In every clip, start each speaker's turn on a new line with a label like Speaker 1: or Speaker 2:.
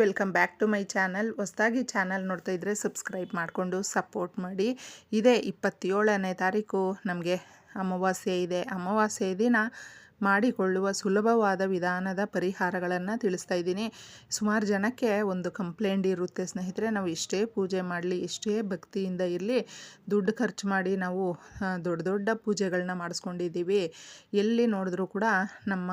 Speaker 1: Welcome back to my channel. ಹೊಸದಾಗಿ channel ನೋಡ್ತಾ ಇದ್ದರೆ ಸಬ್ಸ್ಕ್ರೈಬ್ ಮಾಡಿಕೊಂಡು ಸಪೋರ್ಟ್ ಮಾಡಿ. ಇದೇ ಇಪ್ಪತ್ತೇಳನೇ ತಾರೀಕು ನಮಗೆ ಅಮಾವಾಸ್ಯೆ ಇದೆ. ಅಮಾವಾಸ್ಯೆ ದಿನ ಮಾಡಿಕೊಳ್ಳುವ ಸುಲಭವಾದ ವಿಧಾನದ ಪರಿಹಾರಗಳನ್ನು ತಿಳಿಸ್ತಾ ಇದ್ದೀನಿ. ಸುಮಾರು ಜನಕ್ಕೆ ಒಂದು ಕಂಪ್ಲೇಂಟ್ ಇರುತ್ತೆ ಸ್ನೇಹಿತರೆ. ನಾವು ಎಷ್ಟೇ ಪೂಜೆ ಮಾಡಲಿ, ಎಷ್ಟೇ ಭಕ್ತಿಯಿಂದ ಇರಲಿ, ದುಡ್ಡು ಖರ್ಚು ಮಾಡಿ ನಾವು ದೊಡ್ಡ ದೊಡ್ಡ ಪೂಜೆಗಳನ್ನ ಮಾಡಿಸ್ಕೊಂಡಿದ್ದೀವಿ. ಎಲ್ಲಿ ನೋಡಿದ್ರೂ ಕೂಡ ನಮ್ಮ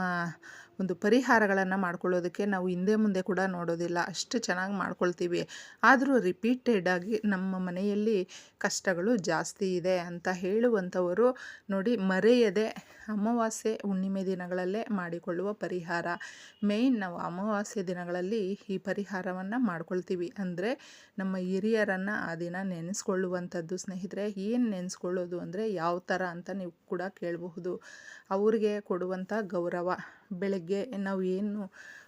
Speaker 1: ಒಂದು ಪರಿಹಾರಗಳನ್ನು ಮಾಡ್ಕೊಳ್ಳೋದಕ್ಕೆ ನಾವು ಹಿಂದೆ ಮುಂದೆ ಕೂಡ ನೋಡೋದಿಲ್ಲ. ಅಷ್ಟು ಚೆನ್ನಾಗಿ ಮಾಡ್ಕೊಳ್ತೀವಿ. ಆದರೂ ರಿಪೀಟೆಡ್ ಆಗಿ ನಮ್ಮ ಮನೆಯಲ್ಲಿ ಕಷ್ಟಗಳು ಜಾಸ್ತಿ ಇದೆ ಅಂತ ಹೇಳುವಂಥವರು ನೋಡಿ ಮರೆಯದೆ ಅಮಾವಾಸ್ಯೆ ಹುಣ್ಣಿಮೆ ದಿನಗಳಲ್ಲೇ ಮಾಡಿಕೊಳ್ಳುವ ಪರಿಹಾರ. ಮೇಯ್ನ್ ನಾವು ಅಮಾವಾಸ್ಯೆ ದಿನಗಳಲ್ಲಿ ಈ ಪರಿಹಾರವನ್ನು ಮಾಡ್ಕೊಳ್ತೀವಿ. ಅಂದರೆ ನಮ್ಮ ಹಿರಿಯರನ್ನು ಆ ದಿನ ನೆನೆಸ್ಕೊಳ್ಳುವಂಥದ್ದು. ಸ್ನೇಹಿತರೆ, ಏನು ನೆನೆಸ್ಕೊಳ್ಳೋದು ಅಂದರೆ ಯಾವ ಥರ ಅಂತ ನೀವು ಕೂಡ ಕೇಳಬಹುದು. ಅವ್ರಿಗೆ ಕೊಡುವಂಥ ಗೌರವ. ಬೆಳಗ್ಗೆ ನಾವು ಏನು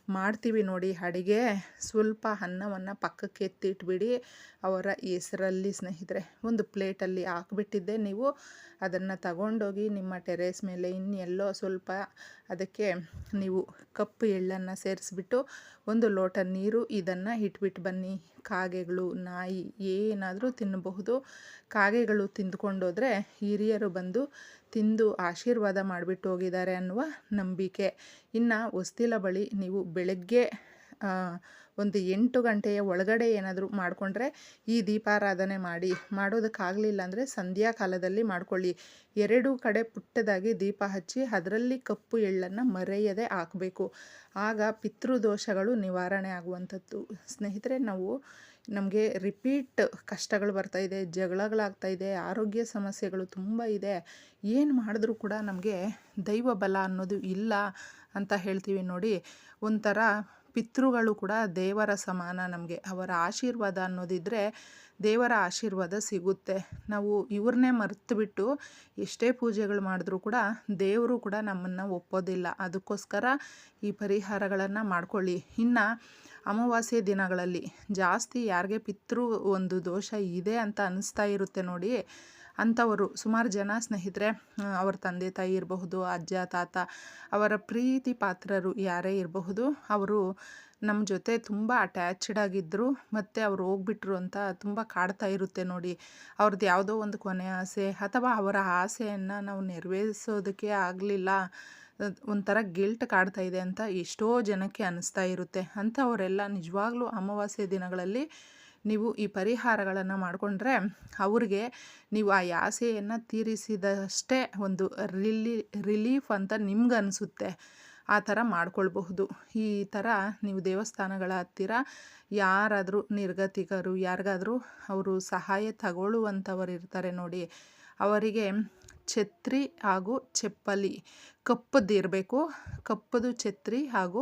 Speaker 1: ಮಾಡ್ತೀವಿ ನೋಡಿ ಅಡುಗೆ, ಸ್ವಲ್ಪ ಅನ್ನವನ್ನು ಪಕ್ಕಕ್ಕೆ ಎತ್ತಿಟ್ಬಿಡಿ, ಅವರ ಹೆಸರಲ್ಲಿ ಸ್ನೇಹಿತರೆ. ಒಂದು ಪ್ಲೇಟಲ್ಲಿ ಹಾಕ್ಬಿಟ್ಟಿದ್ದೆ ನೀವು. ಅದನ್ನು ತಗೊಂಡೋಗಿ ನಿಮ್ಮ ಟೆರೇಸ್ ಮೇಲೆ ಇನ್ನೆಲ್ಲೋ ಸ್ವಲ್ಪ ಅದಕ್ಕೆ ನೀವು ಕಪ್ಪು ಎಳ್ಳನ್ನು ಸೇರಿಸ್ಬಿಟ್ಟು, ಒಂದು ಲೋಟ ನೀರು ಇದನ್ನು ಇಟ್ಬಿಟ್ಟು ಬನ್ನಿ. ಕಾಗೆಗಳು, ನಾಯಿ ಏನಾದರೂ ತಿನ್ನಬಹುದು. ಕಾಗೆಗಳು ತಿಂದ್ಕೊಂಡೋದ್ರೆ ಹಿರಿಯರು ಬಂದು ತಿಂದು ಆಶೀರ್ವಾದ ಮಾಡಿಬಿಟ್ಟು ಹೋಗಿದ್ದಾರೆ ಅನ್ನುವ ನಂಬಿಕೆ. ಇನ್ನು ಹೊಸ್ತಿಲ ಬಳಿ ನೀವು ಬೆಳಗ್ಗೆ ಒಂದು ಎಂಟು ಗಂಟೆಯ ಒಳಗಡೆ ಏನಾದರೂ ಮಾಡಿಕೊಂಡ್ರೆ ಈ ದೀಪಾರಾಧನೆ ಮಾಡಿ. ಮಾಡೋದಕ್ಕಾಗಲಿಲ್ಲ ಅಂದರೆ ಸಂಧ್ಯಾ ಕಾಲದಲ್ಲಿ ಮಾಡ್ಕೊಳ್ಳಿ. ಎರಡೂ ಕಡೆ ಪುಟ್ಟದಾಗಿ ದೀಪ ಹಚ್ಚಿ ಅದರಲ್ಲಿ ಕಪ್ಪು ಎಳ್ಳನ್ನು ಮರೆಯದೆ ಹಾಕಬೇಕು. ಆಗ ಪಿತೃದೋಷಗಳು ನಿವಾರಣೆ ಆಗುವಂಥದ್ದು. ಸ್ನೇಹಿತರೆ, ನಾವು ನಮಗೆ ರಿಪೀಟ್ ಕಷ್ಟಗಳು ಬರ್ತಾ ಇದೆ, ಜಗಳಗಳಾಗ್ತಾ ಇದೆ, ಆರೋಗ್ಯ ಸಮಸ್ಯೆಗಳು ತುಂಬ ಇದೆ. ಏನು ಮಾಡಿದ್ರೂ ಕೂಡ ನಮಗೆ ದೈವ ಬಲ ಅನ್ನೋದು ಇಲ್ಲ ಅಂತ ಹೇಳ್ತೀವಿ ನೋಡಿ. ಒಂಥರ ಪಿತೃಗಳು ಕೂಡ ದೇವರ ಸಮಾನ ನಮಗೆ. ಅವರ ಆಶೀರ್ವಾದ ಅನ್ನೋದಿದ್ದರೆ ದೇವರ ಆಶೀರ್ವಾದ ಸಿಗುತ್ತೆ. ನಾವು ಇವ್ರನ್ನೇ ಮರೆತು ಬಿಟ್ಟು ಎಷ್ಟೇ ಪೂಜೆಗಳು ಮಾಡಿದ್ರೂ ಕೂಡ ದೇವರು ಕೂಡ ನಮ್ಮನ್ನು ಒಪ್ಪೋದಿಲ್ಲ. ಅದಕ್ಕೋಸ್ಕರ ಈ ಪರಿಹಾರಗಳನ್ನು ಮಾಡ್ಕೊಳ್ಳಿ. ಇನ್ನು ಅಮಾವಾಸ್ಯೆ ದಿನಗಳಲ್ಲಿ ಜಾಸ್ತಿ ಯಾರಿಗೆ ಪಿತೃ ಒಂದು ದೋಷ ಇದೆ ಅಂತ ಅನ್ನಿಸ್ತಾ ಇರುತ್ತೆ ನೋಡಿ ಅಂಥವರು. ಸುಮಾರು ಜನ ಸ್ನೇಹಿತರೆ ಅವರ ತಂದೆ ತಾಯಿ ಇರಬಹುದು, ಅಜ್ಜ, ತಾತ, ಅವರ ಪ್ರೀತಿ ಪಾತ್ರರು ಯಾರೇ ಇರಬಹುದು, ಅವರು ನಮ್ಮ ಜೊತೆ ತುಂಬ ಅಟ್ಯಾಚ್ಡ್ ಆಗಿದ್ದರು ಮತ್ತು ಅವ್ರು ಹೋಗ್ಬಿಟ್ರು ಅಂತ ತುಂಬ ಕಾಡ್ತಾ ಇರುತ್ತೆ ನೋಡಿ. ಅವ್ರದ್ದು ಯಾವುದೋ ಒಂದು ಕೊನೆ ಆಸೆ ಅಥವಾ ಅವರ ಆಸೆಯನ್ನು ನಾವು ನೆರವೇರಿಸೋದಕ್ಕೆ ಆಗಲಿಲ್ಲ. ಒಂಥರ ಗಿಲ್ಟ್ ಕಾಡ್ತಾ ಇದೆ ಅಂತ ಎಷ್ಟೋ ಜನಕ್ಕೆ ಅನ್ನಿಸ್ತಾ ಇರುತ್ತೆ. ಅಂಥವರೆಲ್ಲ ನಿಜವಾಗ್ಲೂ ಅಮಾವಾಸ್ಯೆ ದಿನಗಳಲ್ಲಿ ನೀವು ಈ ಪರಿಹಾರಗಳನ್ನು ಮಾಡಿಕೊಂಡ್ರೆ ಅವ್ರಿಗೆ ನೀವು ಆ ಆಸೆಯನ್ನು ತೀರಿಸಿದಷ್ಟೇ ಒಂದು ರಿಲಿ, ರಿಲೀಫ್ ಅಂತ ನಿಮ್ಗೆ ಅನಿಸುತ್ತೆ. ಆ ಥರ ಮಾಡ್ಕೊಳ್ಬಹುದು. ಈ ಥರ ನೀವು ದೇವಸ್ಥಾನಗಳ ಹತ್ತಿರ ಯಾರಾದರೂ ನಿರ್ಗತಿಕರು, ಯಾರಿಗಾದರೂ ಅವರು ಸಹಾಯ ತಗೊಳ್ಳುವಂಥವ್ರು ಇರ್ತಾರೆ ನೋಡಿ. ಅವರಿಗೆ ಛತ್ರಿ ಹಾಗೂ ಚಪ್ಪಲಿ. ಕಪ್ಪದ್ದು ಇರಬೇಕು. ಕಪ್ಪದು ಛತ್ರಿ ಹಾಗೂ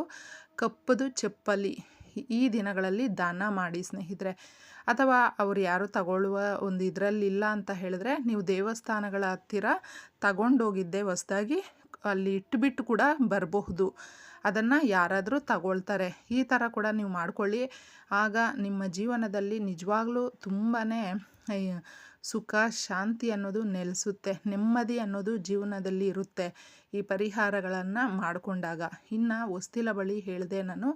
Speaker 1: ಕಪ್ಪದು ಚಪ್ಪಲಿ. ಈ ದಿನಗಳಲ್ಲಿ ದಾನ ಮಾಡಿ ಸ್ನೇಹಿತರೆ. ಅಥವಾ ಅವರು ಯಾರು ತಗೊಳ್ಳುವ ಒಂದು ಇದರಲ್ಲಿಲ್ಲ ಅಂತ ಹೇಳಿದ್ರೆ ನೀವು ದೇವಸ್ಥಾನಗಳ ಹತ್ತಿರ ತಗೊಂಡೋಗಿದ್ದೆ ಹೊಸ್ದಾಗಿ ಅಲ್ಲಿ ಇಟ್ಟುಬಿಟ್ಟು ಕೂಡ ಬರಬಹುದು. ಅದನ್ನು ಯಾರಾದರೂ ತಗೊಳ್ತಾರೆ. ಈ ಥರ ಕೂಡ ನೀವು ಮಾಡಿಕೊಳ್ಳಿ. ಆಗ ನಿಮ್ಮ ಜೀವನದಲ್ಲಿ ನಿಜವಾಗ್ಲೂ ತುಂಬಾ ಸುಖ, ಶಾಂತಿ ಅನ್ನೋದು ನೆಲೆಸುತ್ತೆ, ನೆಮ್ಮದಿ ಅನ್ನೋದು ಜೀವನದಲ್ಲಿ ಇರುತ್ತೆ ಈ ಪರಿಹಾರಗಳನ್ನು ಮಾಡಿಕೊಂಡಾಗ. ಇನ್ನು ಹೊಸ್ತಿಲ ಬಳಿ ಹೇಳಿದೆ ನಾನು,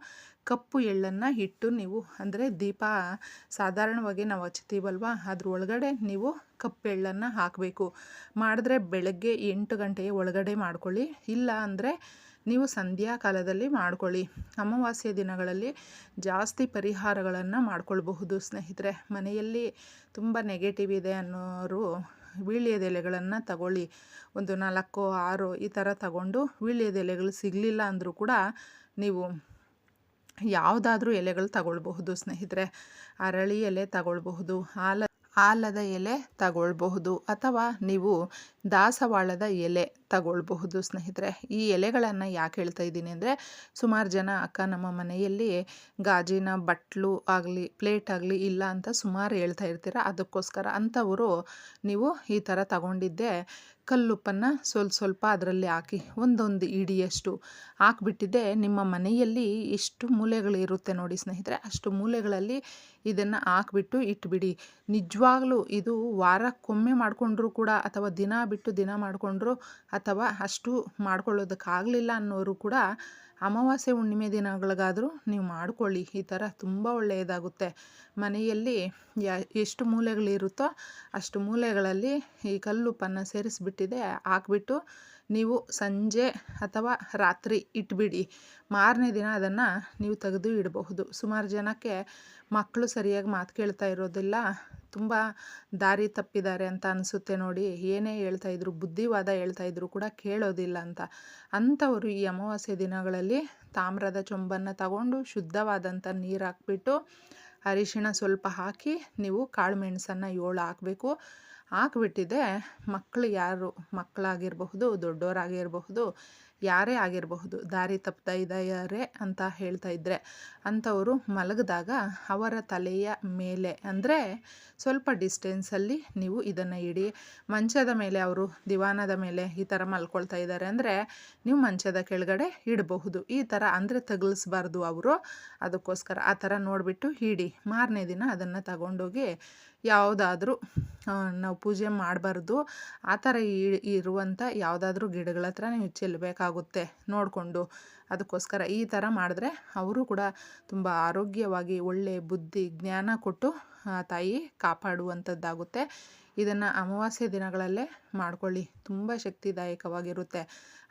Speaker 1: ಕಪ್ಪು ಎಳ್ಳನ್ನು ಇಟ್ಟು ನೀವು, ಅಂದರೆ ದೀಪ ಸಾಧಾರಣವಾಗಿ ನಾವು ಹಚ್ತೀವಲ್ವ? ಅದ್ರ ಒಳಗಡೆ ನೀವು ಕಪ್ಪು ಎಳ್ಳನ್ನು ಹಾಕಬೇಕು. ಮಾಡಿದ್ರೆ ಬೆಳಗ್ಗೆ ಎಂಟು ಗಂಟೆಯ ಒಳಗಡೆ ಮಾಡ್ಕೊಳ್ಳಿ. ಇಲ್ಲ ಅಂದರೆ ನೀವು ಸಂಧ್ಯಾ ಕಾಲದಲ್ಲಿ ಮಾಡ್ಕೊಳ್ಳಿ. ಅಮಾವಾಸ್ಯೆ ದಿನಗಳಲ್ಲಿ ಜಾಸ್ತಿ ಪರಿಹಾರಗಳನ್ನು ಮಾಡ್ಕೊಳ್ಬಹುದು. ಸ್ನೇಹಿತರೆ, ಮನೆಯಲ್ಲಿ ತುಂಬ ನೆಗೆಟಿವ್ ಇದೆ ಅನ್ನೋರು ವೀಳ್ಯದೆಲೆಗಳನ್ನು ತಗೊಳ್ಳಿ. ಒಂದು ನಾಲ್ಕು, ಆರು ಈ ಥರ ತಗೊಂಡು ವೀಳ್ಯದೆಲೆಗಳು ಸಿಗಲಿಲ್ಲ ಅಂದರೂ ಕೂಡ ನೀವು ಯಾವುದಾದ್ರೂ ಎಲೆಗಳು ತಗೊಳ್ಬಹುದು. ಸ್ನೇಹಿತರೆ, ಅರಳಿ ಎಲೆ ತಗೊಳ್ಬಹುದು, ಆಲ, ಆಲದ ಎಲೆ ತಗೊಳ್ಬಹುದು ಅಥವಾ ನೀವು ದಾಸವಾಳದ ಎಲೆ ತಗೊಳ್ಬಹುದು ಸ್ನೇಹಿತರೆ. ಈ ಎಲೆಗಳನ್ನು ಯಾಕೆ ಹೇಳ್ತಾ ಇದ್ದೀನಿ ಅಂದರೆ, ಸುಮಾರು ಜನ ಅಕ್ಕ ನಮ್ಮ ಮನೆಯಲ್ಲಿ ಗಾಜಿನ ಬಟ್ಲು ಆಗಲಿ, ಪ್ಲೇಟ್ ಆಗಲಿ ಇಲ್ಲ ಅಂತ ಸುಮಾರು ಹೇಳ್ತಾ ಇರ್ತೀರ. ಅದಕ್ಕೋಸ್ಕರ ಅಂಥವರು ನೀವು ಈ ಥರ ತಗೊಂಡಿದ್ದೆ ಕಲ್ಲುಪ್ಪನ್ನು ಸ್ವಲ್ಪ ಸ್ವಲ್ಪ ಅದರಲ್ಲಿ ಹಾಕಿ, ಒಂದೊಂದು ಇಡಿಯಷ್ಟು ಹಾಕ್ಬಿಟ್ಟಿದ್ದೆ. ನಿಮ್ಮ ಮನೆಯಲ್ಲಿ ಎಷ್ಟು ಮೂಲೆಗಳಿರುತ್ತೆ ನೋಡಿ ಸ್ನೇಹಿತರೆ. ಅಷ್ಟು ಮೂಲೆಗಳಲ್ಲಿ ಇದನ್ನು ಹಾಕ್ಬಿಟ್ಟು ಇಟ್ಬಿಡಿ. ನಿಜವಾಗ್ಲೂ ಇದು ವಾರಕ್ಕೊಮ್ಮೆ ಮಾಡಿಕೊಂಡ್ರೂ ಕೂಡ ಅಥವಾ ದಿನ ಬಿಟ್ಟು ದಿನ ಮಾಡಿಕೊಂಡ್ರು ಅಥವಾ ಅಷ್ಟು ಮಾಡ್ಕೊಳ್ಳೋದಕ್ಕಾಗಲಿಲ್ಲ ಅನ್ನೋರು ಕೂಡ ಅಮಾವಾಸ್ಯೆ ಹುಣ್ಣಿಮೆ ದಿನಗಳಿಗಾದರೂ ನೀವು ಮಾಡ್ಕೊಳ್ಳಿ. ಈ ಥರ ತುಂಬ ಒಳ್ಳೆಯದಾಗುತ್ತೆ. ಮನೆಯಲ್ಲಿ ಎಷ್ಟು ಮೂಲೆಗಳಿರುತ್ತೋ ಅಷ್ಟು ಮೂಲೆಗಳಲ್ಲಿ ಈ ಕಲ್ಲುಪ್ಪನ್ನು ಸೇರಿಸ್ಬಿಟ್ಟಿದೆ, ಹಾಕ್ಬಿಟ್ಟು ನೀವು ಸಂಜೆ ಅಥವಾ ರಾತ್ರಿ ಇಟ್ಬಿಡಿ. ಮಾರನೇ ದಿನ ಅದನ್ನು ನೀವು ತೆಗೆದು ಇಡಬಹುದು. ಸುಮಾರು ಜನಕ್ಕೆ ಮಕ್ಕಳು ಸರಿಯಾಗಿ ಮಾತು ಕೇಳ್ತಾ ಇರೋದಿಲ್ಲ. ತುಂಬ ದಾರಿ ತಪ್ಪಿದ್ದಾರೆ ಅಂತ ಅನಿಸುತ್ತೆ ನೋಡಿ. ಏನೇ ಹೇಳ್ತಾ ಇದ್ರು, ಬುದ್ಧಿವಾದ ಹೇಳ್ತಾ ಇದ್ರು ಕೂಡ ಕೇಳೋದಿಲ್ಲ ಅಂತ. ಅಂಥವರು ಈ ಅಮಾವಾಸ್ಯೆ ದಿನಗಳಲ್ಲಿ ತಾಮ್ರದ ಚೊಂಬನ್ನು ತಗೊಂಡು ಶುದ್ಧವಾದಂಥ ನೀರು ಹಾಕ್ಬಿಟ್ಟು ಅರಿಶಿಣ ಸ್ವಲ್ಪ ಹಾಕಿ ನೀವು ಕಾಳು ಮೆಣಸನ್ನು ಏಳು ಹಾಕಬೇಕು. ಹಾಕ್ಬಿಟ್ಟಿದೆ ಮಕ್ಕಳು ಯಾರು ಮಕ್ಕಳಾಗಿರಬಹುದು ದೊಡ್ಡವರಾಗಿರಬಹುದು ಯಾರೇ ಆಗಿರಬಹುದು, ದಾರಿ ತಪ್ತಾ ಇದ್ದಾರೆ ಅಂತ ಹೇಳ್ತಾ ಇದ್ದರೆ ಅಂಥವರು ಮಲಗಿದಾಗ ಅವರ ತಲೆಯ ಮೇಲೆ, ಅಂದರೆ ಸ್ವಲ್ಪ ಡಿಸ್ಟೆನ್ಸಲ್ಲಿ ನೀವು ಇದನ್ನು ಇಡಿ. ಮಂಚದ ಮೇಲೆ ಅವರು ದಿವಾನದ ಮೇಲೆ ಈ ಥರ ಮಲ್ಕೊಳ್ತಾ ಇದ್ದಾರೆ ಅಂದರೆ ನೀವು ಮಂಚದ ಕೆಳಗಡೆ ಇಡಬಹುದು. ಈ ಥರ ಅಂದರೆ ತಗಲಿಸ್ಬಾರ್ದು ಅವರು. ಅದಕ್ಕೋಸ್ಕರ ಆ ಥರ ನೋಡಿಬಿಟ್ಟು ಇಡಿ. ಮಾರನೇ ದಿನ ಅದನ್ನು ತಗೊಂಡೋಗಿ ಯಾವುದಾದ್ರೂ ನಾವು ಪೂಜೆ ಮಾಡಬಾರ್ದು. ಆ ಥರ ಇರುವಂಥ ಯಾವುದಾದ್ರೂ ಗಿಡಗಳ ಹತ್ರ ನೀವು ಚೆಲ್ಲಬೇಕಾಗುತ್ತೆ ನೋಡಿಕೊಂಡು. ಅದಕ್ಕೋಸ್ಕರ ಈ ಥರ ಮಾಡಿದ್ರೆ ಅವರು ಕೂಡ ತುಂಬ ಆರೋಗ್ಯವಾಗಿ ಒಳ್ಳೆಯ ಬುದ್ಧಿ, ಜ್ಞಾನ ಕೊಟ್ಟು ತಾಯಿ ಕಾಪಾಡುವಂಥದ್ದಾಗುತ್ತೆ. ಇದನ್ನು ಅಮಾವಾಸ್ಯೆ ದಿನಗಳಲ್ಲೇ ಮಾಡ್ಕೊಳ್ಳಿ. ತುಂಬ ಶಕ್ತಿದಾಯಕವಾಗಿರುತ್ತೆ.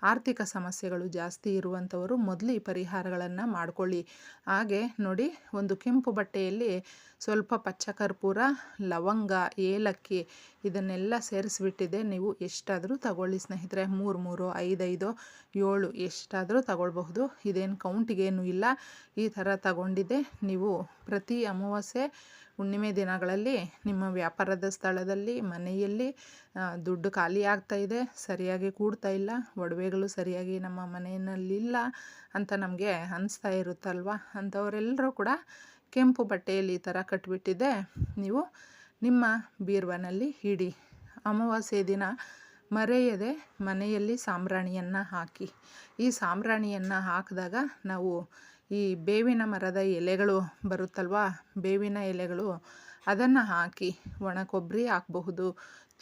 Speaker 1: ಆರ್ಥಿಕ ಸಮಸ್ಯೆಗಳು ಜಾಸ್ತಿ ಇರುವಂಥವರು ಮೊದಲು ಈ ಪರಿಹಾರಗಳನ್ನು ಮಾಡ್ಕೊಳ್ಳಿ. ಹಾಗೆ ನೋಡಿ, ಒಂದು ಕೆಂಪು ಬಟ್ಟೆಯಲ್ಲಿ ಸ್ವಲ್ಪ ಪಚ್ಚಕರ್ಪೂರ, ಲವಂಗ, ಏಲಕ್ಕಿ ಇದನ್ನೆಲ್ಲ ಸೇರಿಸಿಬಿಟ್ಟಿದೆ. ನೀವು ಎಷ್ಟಾದರೂ ತಗೊಳ್ಳಿ ಸ್ನೇಹಿತರೆ. ಮೂರು ಮೂರು ಐದೈದು ಏಳು ಎಷ್ಟಾದರೂ ತಗೊಳ್ಬಹುದು. ಇದೇನು ಕೌಂಟಿಗೇನು ಇಲ್ಲ. ಈ ಥರ ತಗೊಂಡಿದ್ದೆ. ನೀವು ಪ್ರತಿ ಅಮಾವಾಸ್ಯೆ ಹುಣ್ಣಿಮೆ ದಿನಗಳಲ್ಲಿ ನಿಮ್ಮ ವ್ಯಾಪಾರದ ಸ್ಥಳದಲ್ಲಿ, ಮನೆಯಲ್ಲಿ ದುಡ್ಡು ಖಾಲಿ ಆಗ್ತಾ ಇದೆ, ಸರಿಯಾಗಿ ಕೂಡ್ತಾ ಇಲ್ಲ, ಒಡವೆಗಳು ಸರಿಯಾಗಿ ನಮ್ಮ ಮನೆಯಲ್ಲಿಲ್ಲ ಅಂತ ನಮಗೆ ಅನಿಸ್ತಾ ಇರುತ್ತಲ್ವ? ಅಂಥವರೆಲ್ಲರೂ ಕೂಡ ಕೆಂಪು ಬಟ್ಟೆಯಲ್ಲಿ ಈ ಥರ ಕಟ್ಬಿಟ್ಟಿದ್ದೆ ನೀವು ನಿಮ್ಮ ಬೀರ್ವನಲ್ಲಿ ಇಡಿ. ಅಮಾವಾಸ್ಯೆ ದಿನ ಮರೆಯದೆ ಮನೆಯಲ್ಲಿ ಸಾಂಬ್ರಾಣಿಯನ್ನು ಹಾಕಿ. ಈ ಸಾಂಬ್ರಾಣಿಯನ್ನು ಹಾಕಿದಾಗ ನಾವು ಈ ಬೇವಿನ ಮರದ ಎಲೆಗಳು ಬರುತ್ತಲ್ವ? ಬೇವಿನ ಎಲೆಗಳು ಅದನ್ನು ಹಾಕಿ ಒಣ ಕೊಬ್ಬರಿ ಹಾಕಬಹುದು,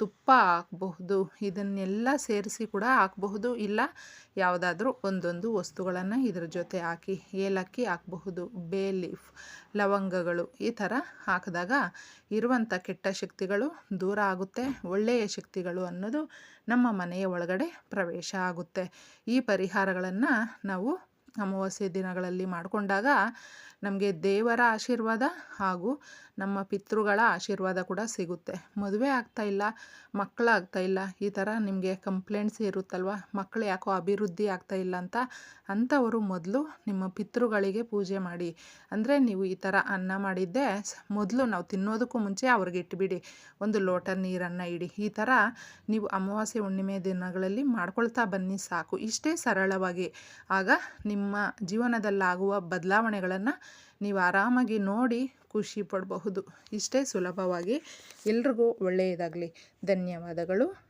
Speaker 1: ತುಪ್ಪ ಹಾಕಬಹುದು, ಇದನ್ನೆಲ್ಲ ಸೇರಿಸಿ ಕೂಡ ಹಾಕಬಹುದು. ಇಲ್ಲ, ಯಾವುದಾದ್ರೂ ಒಂದೊಂದು ವಸ್ತುಗಳನ್ನು ಇದ್ರ ಜೊತೆ ಹಾಕಿ, ಏಲಕ್ಕಿ ಹಾಕಬಹುದು, ಬೇ ಲೀಫ್, ಲವಂಗಗಳು ಈ ಥರ ಹಾಕಿದಾಗ ಇರುವಂಥ ಕೆಟ್ಟ ಶಕ್ತಿಗಳು ದೂರ ಆಗುತ್ತೆ. ಒಳ್ಳೆಯ ಶಕ್ತಿಗಳು ಅನ್ನೋದು ನಮ್ಮ ಮನೆಯ ಒಳಗಡೆ ಪ್ರವೇಶ ಆಗುತ್ತೆ. ಈ ಪರಿಹಾರಗಳನ್ನು ನಾವು ಅಮಾವಾಸ್ಯೆ ದಿನಗಳಲ್ಲಿ ಮಾಡಿಕೊಂಡಾಗ ನಮಗೆ ದೇವರ ಆಶೀರ್ವಾದ ಹಾಗೂ ನಮ್ಮ ಪಿತೃಗಳ ಆಶೀರ್ವಾದ ಕೂಡ ಸಿಗುತ್ತೆ. ಮದುವೆ ಮಕ್ಕಳಾಗ್ತಾ ಇಲ್ಲ ಈ ಥರ ನಿಮಗೆ ಕಂಪ್ಲೇಂಟ್ಸ್ ಇರುತ್ತಲ್ವ? ಮಕ್ಕಳು ಯಾಕೋ ಅಭಿವೃದ್ಧಿ ಆಗ್ತಾ ಇಲ್ಲ ಅಂತ, ಅಂಥವರು ಮೊದಲು ನಿಮ್ಮ ಪಿತೃಗಳಿಗೆ ಪೂಜೆ ಮಾಡಿ. ಅಂದರೆ ನೀವು ಈ ಥರ ಅನ್ನ ಮಾಡಿದ್ದೆ ಮೊದಲು ನಾವು ತಿನ್ನೋದಕ್ಕೂ ಮುಂಚೆ ಅವ್ರಿಗೆ ಇಟ್ಬಿಡಿ. ಒಂದು ಲೋಟ ನೀರನ್ನು ಇಡಿ. ಈ ಥರ ನೀವು ಅಮಾವಾಸ್ಯೆ, ಹುಣ್ಣಿಮೆ ದಿನಗಳಲ್ಲಿ ಮಾಡ್ಕೊಳ್ತಾ ಬನ್ನಿ ಸಾಕು. ಇಷ್ಟೇ ಸರಳವಾಗಿ. ಆಗ ನಿಮ್ಮ ಜೀವನದಲ್ಲಾಗುವ ಬದಲಾವಣೆಗಳನ್ನು ನೀವು ಆರಾಮಾಗಿ ನೋಡಿ ಖುಷಿ ಪಡಬಹುದು. ಇಷ್ಟೇ ಸುಲಭವಾಗಿ ಎಲ್ರಿಗೂ ಒಳ್ಳೆಯದಾಗಲಿ. ಧನ್ಯವಾದಗಳು.